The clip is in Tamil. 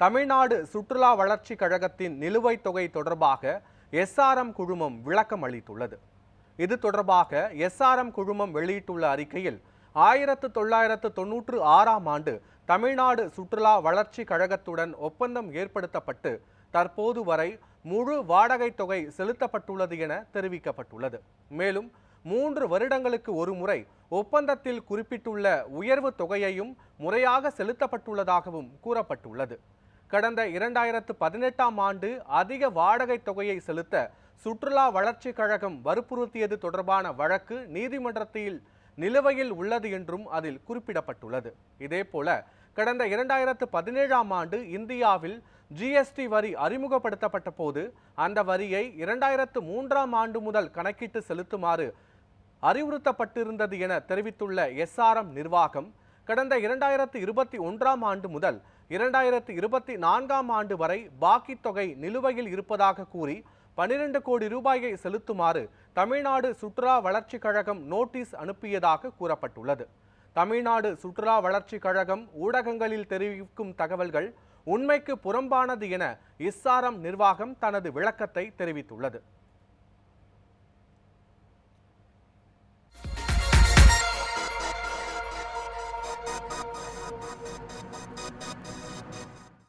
தமிழ்நாடு சுற்றுலா வளர்ச்சி கழகத்தின் நிலுவைத் தொகை தொடர்பாக எஸ்ஆர்எம் குழுமம் விளக்கம் அளித்துள்ளது. இது தொடர்பாக எஸ்ஆர்எம் குழுமம் வெளியிட்டுள்ள அறிக்கையில் ஆயிரத்து தொள்ளாயிரத்து தொன்னூற்று ஆறாம் ஆண்டு தமிழ்நாடு சுற்றுலா வளர்ச்சி கழகத்துடன் ஒப்பந்தம் ஏற்படுத்தப்பட்டு தற்போது வரை முழு வாடகைத் தொகை செலுத்தப்பட்டுள்ளது என தெரிவிக்கப்பட்டுள்ளது. மேலும் மூன்று வருடங்களுக்கு ஒருமுறை ஒப்பந்தத்தில் குறிப்பிட்டுள்ள உயர்வு தொகையையும் முறையாக செலுத்தப்பட்டுள்ளதாகவும் கூறப்பட்டுள்ளது. கடந்த இரண்டாயிரத்து பதினெட்டாம் ஆண்டு அதிக வாடகைத் தொகையை செலுத்த சுற்றுலா வளர்ச்சி கழகம் வற்புறுத்தியது தொடர்பான வழக்கு நீதிமன்றத்தில் நிலுவையில் உள்ளது என்றும் அதில் குறிப்பிடப்பட்டுள்ளது. இதேபோல கடந்த இரண்டாயிரத்து பதினேழாம் ஆண்டு இந்தியாவில் ஜிஎஸ்டி வரி அறிமுகப்படுத்தப்பட்ட போது அந்த வரியை இரண்டாயிரத்து மூன்றாம் ஆண்டு முதல் கணக்கிட்டு செலுத்துமாறு அறிவுறுத்தப்பட்டிருந்தது என தெரிவித்துள்ள எஸ்ஆர்எம் நிர்வாகம் கடந்த இரண்டாயிரத்து இருபத்தி ஒன்றாம் ஆண்டு முதல் இரண்டாயிரத்து இருபத்தி நான்காம் ஆண்டு வரை பாக்கி தொகை நிலுவையில் இருப்பதாக கூறி பனிரெண்டு கோடி ரூபாயை செலுத்துமாறு தமிழ்நாடு சுற்றுலா வளர்ச்சிக் கழகம் நோட்டீஸ் அனுப்பியதாக கூறப்பட்டுள்ளது. தமிழ்நாடு சுற்றுலா வளர்ச்சி கழகம் ஊடகங்களில் தெரிவிக்கும் தகவல்கள் உண்மைக்கு புறம்பானது என இஸ்ஆர்எம் நிர்வாகம் தனது விளக்கத்தை தெரிவித்துள்ளது.